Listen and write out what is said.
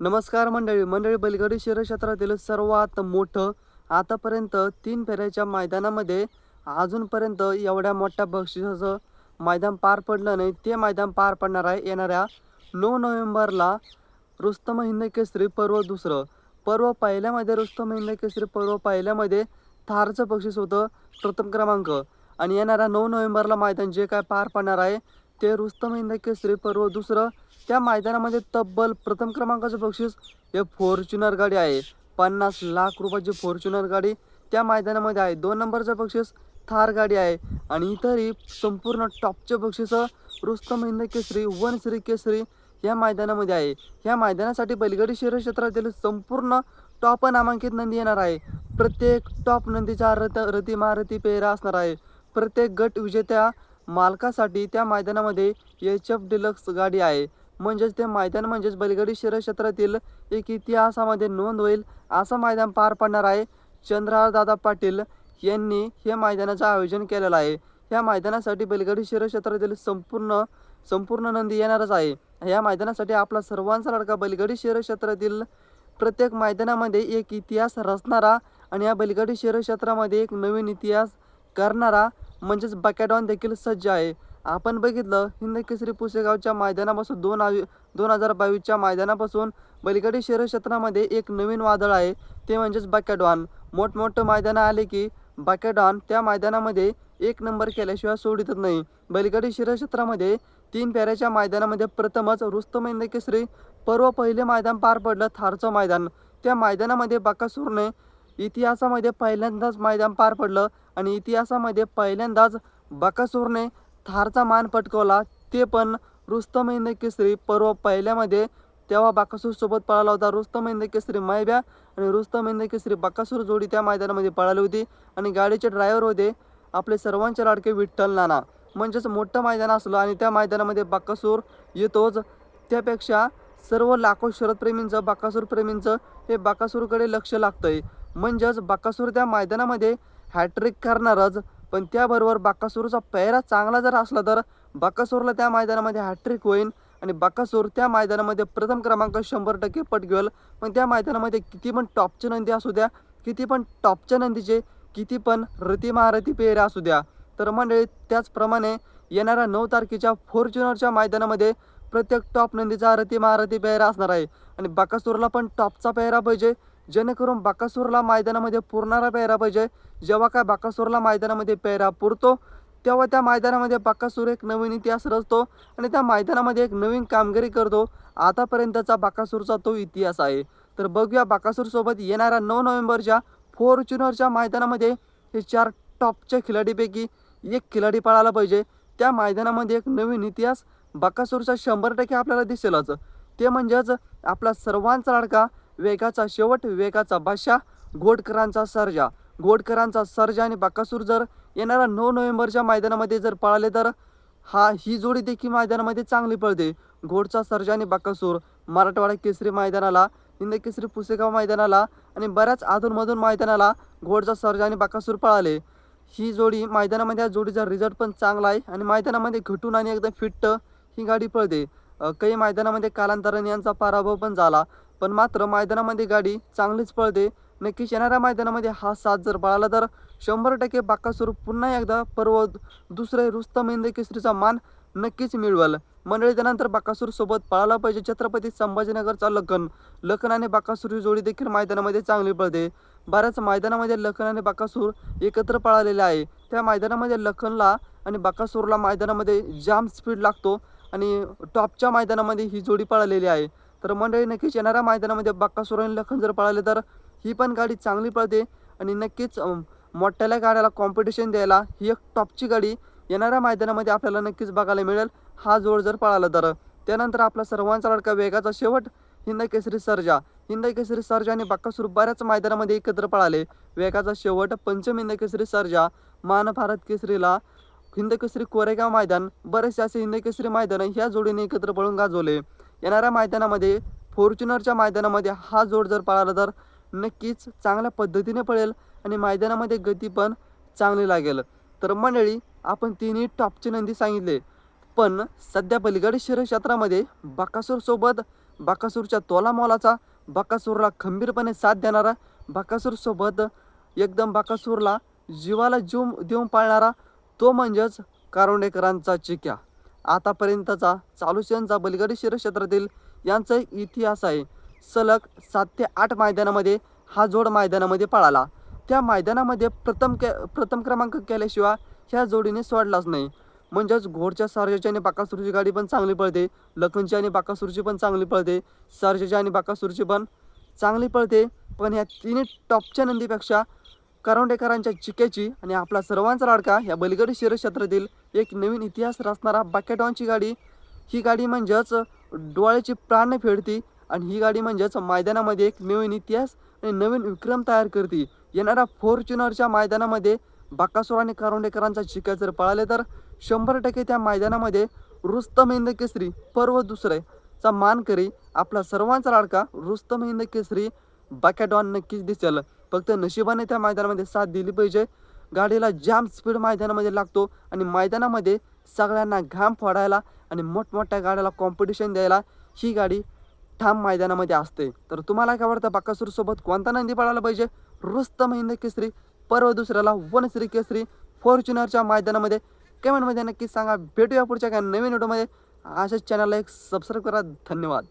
नमस्कार मंडळी मंडळी बैलगाडी शहर क्षेत्रातील सर्वात मोठं आतापर्यंत तीन फेऱ्याच्या मैदानामध्ये अजूनपर्यंत एवढ्या मोठ्या बक्षिसाचं मैदान पार पडलं नाही. ते मैदान पार पडणार आहे येणाऱ्या नऊ नोव्हेंबरला रुस्तम हिंद केसरी पर्व दुसरं. पर्व पहिल्यामध्ये रुस्तम हिंद केसरी पर्व पहिल्यामध्ये थारचं बक्षीस होतं प्रथम क्रमांक. आणि येणाऱ्या नऊ नोव्हेंबरला मैदान जे काय पार पडणार आहे ते रुस्तम हिंद केसरी पर्व दुसरं. त्या मैदानामध्ये तब्बल प्रथम क्रमांकाचं बक्षीस हे फॉर्च्युनर गाडी आहे. पन्नास लाख रुपयाची फॉर्च्युनर गाडी त्या मैदानामध्ये आहे. दोन नंबरचं बक्षीस थार गाडी आहे. आणि इतरही संपूर्ण टॉपचे बक्षीस रुस्तम हिंद केसरी वन श्री केसरी या मैदानामध्ये आहे. ह्या मैदानासाठी बैलगाडी शहर क्षेत्रातील संपूर्ण टॉप नामांकित नंदी येणार आहे. प्रत्येक टॉप नंदीचा रथ रती महारथी पेहरा असणार आहे. प्रत्येक गट विजेत्या मालकासाठी त्या मैदानामध्ये एच एफ डिलक्स गाडी आहे. म्हणजेच ते मैदान म्हणजेच बैलगाडी शहर क्षेत्रातील एक इतिहासामध्ये नोंद होईल असं मैदान पार पडणार आहे. चंद्रहार दादा पाटील यांनी हे मैदानाचं आयोजन केलेलं आहे. या मैदानासाठी बैलगाडी शहर क्षेत्रातील संपूर्ण संपूर्ण नंदी येणारच आहे. या मैदानासाठी आपला सर्वांचा लडका बैलगाडी शहर क्षेत्रातील प्रत्येक मैदानामध्ये एक इतिहास रचणारा आणि या बैलगाडी शहर क्षेत्रामध्ये एक नवीन इतिहास करणारा म्हणजेच बकॅडॉन देखील सज्ज आहे. आपण बघितलं हिंद केसरी पुसेगावच्या मैदानापासून दोन आवी दोन हजार बावीसच्या मैदानापासून बलिगडी शहर क्षेत्रामध्ये एक नवीन वादळ आहे ते म्हणजेच बकॅडॉन मोठमोठं मैदानं आले की बकॅडॉन त्या मैदानामध्ये एक नंबर केल्याशिवाय सोडितच नाही. बलिगडी शहर क्षेत्रामध्ये तीन फेऱ्याच्या मैदानामध्ये प्रथमच रुस्तम हिंद केसरी पर्व पहिले मैदान पार पडलं थारचं मैदान. त्या मैदानामध्ये बकासूरने इतिहासामध्ये पहिल्यांदाच मैदान पार पडलं आणि इतिहासामध्ये पहिल्यांदाच बकासूरने थारचा मान पटकवला. ते पण रुस्तम हिंद केसरी पर्व पहिल्यामध्ये तेव्हा बाकासूरसोबत पळाला होता. रुस्तम हिंद केसरी मैब्या आणि रुस्तम हिंद केसरी बाकासूर जोडी त्या मैदानामध्ये पळाली होती आणि गाडीचे ड्रायव्हर होते आपले सर्वांचे लाडके विठ्ठल नाना. म्हणजेच मोठं मैदान असलं आणि त्या मैदानामध्ये बाकासूर येतोच. त्यापेक्षा सर्व लाखो शरदप्रेमींचं बाकासूरप्रेमींचं हे बाकासूरकडे लक्ष लागतंय. म्हणजेच बाकासूर त्या मैदानामध्ये हॅट्रिक करणारच. पण त्याबरोबर बाकासूरचा पेहरा चांगला जर असला तर बाकासूरला त्या मैदानामध्ये हॅट्रिक होईल आणि बाकासूर त्या मैदानामध्ये प्रथम क्रमांक शंभर टक्के पटकेल पण त्या मैदानामध्ये किती पण टॉपच्या नंदी असू द्या किती पण टॉपच्या नंदीचे किती पण रती महारथी पेहरे असू द्या. तर मंडळी त्याचप्रमाणे येणाऱ्या नऊ तारखेच्या फॉर्च्युनरच्या मैदानामध्ये प्रत्येक टॉप नंदीचा रती महारथी पेहरा असणार आहे. आणि बाकासूरला पण टॉपचा पेहरा पाहिजे. जेणेकरून बाकासूरला मैदानामध्ये पुरणारा पेहरा पाहिजे. जेव्हा काय बाकासूरला मैदानामध्ये पेहरा पुरतो तेव्हा त्या मैदानामध्ये बाकासूर एक नवीन इतिहास रचतो आणि त्या मैदानामध्ये एक नवीन कामगिरी करतो. आतापर्यंतचा बाकासूरचा तो इतिहास आहे. तर बघूया बाकासूरसोबत येणाऱ्या नऊ नोव्हेंबरच्या फॉर्च्युनरच्या मैदानामध्ये हे चार टॉपच्या खिलाडीपैकी एक खिलाडी पळाला पाहिजे. त्या मैदानामध्ये एक नवीन इतिहास बाकासूरचा शंभर टक्के आपल्याला दिसेलच. ते म्हणजेच आपला सर्वांचा लाडका वेगाचा शेवट वेगाचा बादशाह घोडकरांचा सर्जा. घोडकरांचा सर्जा आणि बाकासूर जर येणाऱ्या नऊ नोव्हेंबरच्या मैदानामध्ये जर पळाले तर हा ही जोडी देखील मैदानामध्ये चांगली पळते. घोडचा सर्जा आणि बाकासूर मराठवाडा केसरी मैदानाला हिंद केसरी पुसेगाव मैदानाला आणि बऱ्याच अधूनमधून मैदानाला घोडचा सर्जा आणि बाकासूर पळाले. ही जोडी मैदानामध्ये या जोडीचा रिझल्ट पण चांगला आहे आणि मैदानामध्ये घटून आणि एकदम फिट्ट ही गाडी पळते. काही मैदानामध्ये कालांतराने यांचा पराभव पण झाला. पण मात्र मैदानामध्ये गाडी चांगलीच पळते. नक्कीच येणाऱ्या मैदानामध्ये हा साथ जर पळाला तर शंभर टक्के बाकासूर पुन्हा एकदा पर्व दुसरे रुस्तम हिंद केसरीचा मान नक्कीच मिळवाल. मंडळी त्यानंतर बाकासूर सोबत पळाला पाहिजे छत्रपती संभाजीनगरचा लखन. लखन आणि बाकासूर ही जोडी देखील मैदानामध्ये चांगली पळते. बऱ्याच मैदानामध्ये लखन आणि बाकासूर एकत्र पळालेले आहे. त्या मैदानामध्ये लखनला आणि बाकासूरला मैदानामध्ये जाम स्पीड लागतो आणि टॉपच्या मैदानामध्ये ही जोडी पळालेली आहे. तर मंडळी नक्कीच येणाऱ्या मैदानामध्ये बाकासूर लखन जर पळाले तर ही पण गाडी चांगली पळते आणि नक्कीच अं, मोठ्याल्या गाड्याला कॉम्पिटिशन द्यायला ही एक टॉपची गाडी येणाऱ्या मैदानामध्ये आपल्याला नक्कीच बघायला मिळेल. हा जोड जर पळाला तर. त्यानंतर आपला सर्वांचा लडका वेगाचा शेवट हिंद केसरी सर्जा. हिंद केसरी सर्जा आणि बाकासूर बऱ्याच मैदानामध्ये एकत्र पळाले. वेगाचा शेवट पंचम हिंद केसरी सर्जा मान भारत केसरीला हिंद केसरी कोरेगाव मैदान बरेचसे असे हिंद केसरी मैदान ह्या जोडीने एकत्र पळून गाजवले. येणाऱ्या मैदानामध्ये फॉर्च्युनरच्या मैदानामध्ये हा जोड जर पळाला तर नक्कीच चांगल्या पद्धतीने पळेल आणि मैदानामध्ये गती पण चांगली लागेल. तर मंडळी आपण तिन्ही टॉपची नंदी सांगितले. पण सध्या बलिगाडी शिरक्षेत्रामध्ये क्षेत्रामध्ये बाकासूरच्या तोलामोलाचा बाकासूरला खंबीरपणे साथ देणारा बाकासूरसोबत एकदम बाकासूरला जीवाला जीव देऊन पाळणारा तो म्हणजेच कारोंडेकरांचा चिक्या. आतापर्यंतचा चालुसेनचा बलगडी क्षेत्रातील यांचा एक इतिहास आहे. सलग सात ते आठ मैदानामध्ये हा जोड मैदानामध्ये पळाला. त्या मैदानामध्ये प्रथम के प्रथम क्रमांक केल्याशिवाय ह्या जोडीने सोडलाच नाही. म्हणजेच घोडच्या सारजाची आणि बाकासुरची गाडी पण चांगली पळते. लखनची आणि बाकासुरची पण चांगली पळते. सारजाची आणि बाकासुरची पण चांगली पळते. पण ह्या तिन्ही टॉपच्या नंदीपेक्षा करंडेकरांच्या चिक्याची आणि आपला सर्वांचा लाडका या बलगडी क्षेत्रातील एक नवीन इतिहास रचणारा बाकेटॉनची गाडी. ही गाडी म्हणजेच डोळ्याची प्राण फेडती आणि ही गाडी म्हणजेच मैदानामध्ये एक नवीन इतिहास आणि नवीन विक्रम तयार करते. येणाऱ्या फॉर्च्युनरच्या मैदानामध्ये बाकासोर आणि करवंडेकरांचा चिक्या जर पळाले तर शंभर टक्के त्या मैदानामध्ये रुस्तम हिंद केसरी पर्व दुसरे चा मान करी. आपला सर्वांचा लाडका रुस्तम हिंद केसरी बाकॅडॉन नक्कीच दिसेल. फक्त नशिबाने त्या मैदानामध्ये साथ दिली पाहिजे. गाडीला जाम स्पीड मैदानामध्ये लागतो आणि मैदानामध्ये सगळ्यांना घाम फोडायला आणि मोठमोठ्या गाड्याला कॉम्पिटिशन द्यायला ही गाडी ठाम मैदानामध्ये असते. तर तुम्हाला काय वाटतं बाकासूरसोबत कोणता नंदी पळायला पाहिजे? रुस्तम हिंद केसरी पर्व दुसऱ्याला वनश्री केसरी फॉर्च्युनरच्या मैदानामध्ये कमेंटमध्ये नक्की सांगा. भेटूया पुढच्या काय नवीन व्हिडिओमध्ये अशाच चॅनलला एक सबस्क्राईब करा. धन्यवाद.